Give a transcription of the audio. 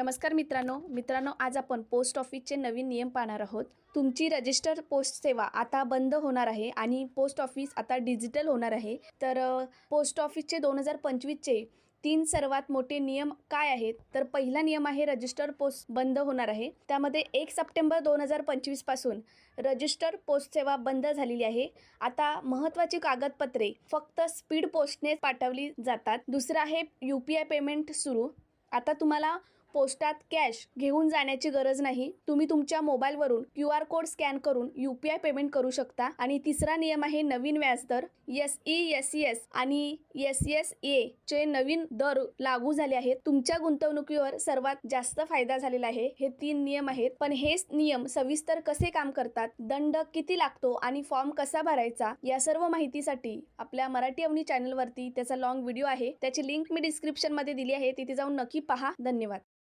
नमस्कार मित्रांनो. मित्रांनो आज आपण पोस्ट ऑफिसचे नवीन नियम पाहणार आहोत. तुमची रजिस्टर पोस्ट सेवा आता बंद होणार आहे आणि पोस्ट ऑफिस आता डिजिटल होणार आहे. तर पोस्ट ऑफिसचे दोन हजार पंचवीसचे तीन सर्वात मोठे नियम काय आहेत? तर पहिला नियम आहे रजिस्टर पोस्ट बंद होणार आहे. त्यामध्ये एक सप्टेंबर दोन हजार पंचवीसपासून रजिस्टर पोस्ट सेवा बंद झालेली आहे. आता महत्त्वाची कागदपत्रे फक्त स्पीड पोस्टने पाठवली जातात. दुसरं आहे यू पी आय पेमेंट सुरू. आता तुम्हाला पोस्टात कॅश घेऊन जाण्याची गरज नाही तुम्ही तुमच्या मोबाईलवरून क्यू आर कोड स्कॅन करून यू पी आय पेमेंट करू शकता. आणि तिसरा नियम आहे नवीन व्याजदर S E S C S आणि एस एस ए चे नवीन दर लागू झाले आहेत. तुमच्या गुंतवणुकीवर सर्वात जास्त फायदा झालेला आहे. हे तीन नियम आहेत. पण हेच नियम सविस्तर कसे काम करतात दंड किती लागतो आणि फॉर्म कसा भरायचा या सर्व माहितीसाठी आपल्या मराठी अवनी चॅनलवरती त्याचा लॉंग व्हिडिओ आहे. त्याची लिंक मी डिस्क्रिप्शनमध्ये दिली आहे. तिथे जाऊन नक्की पहा. धन्यवाद.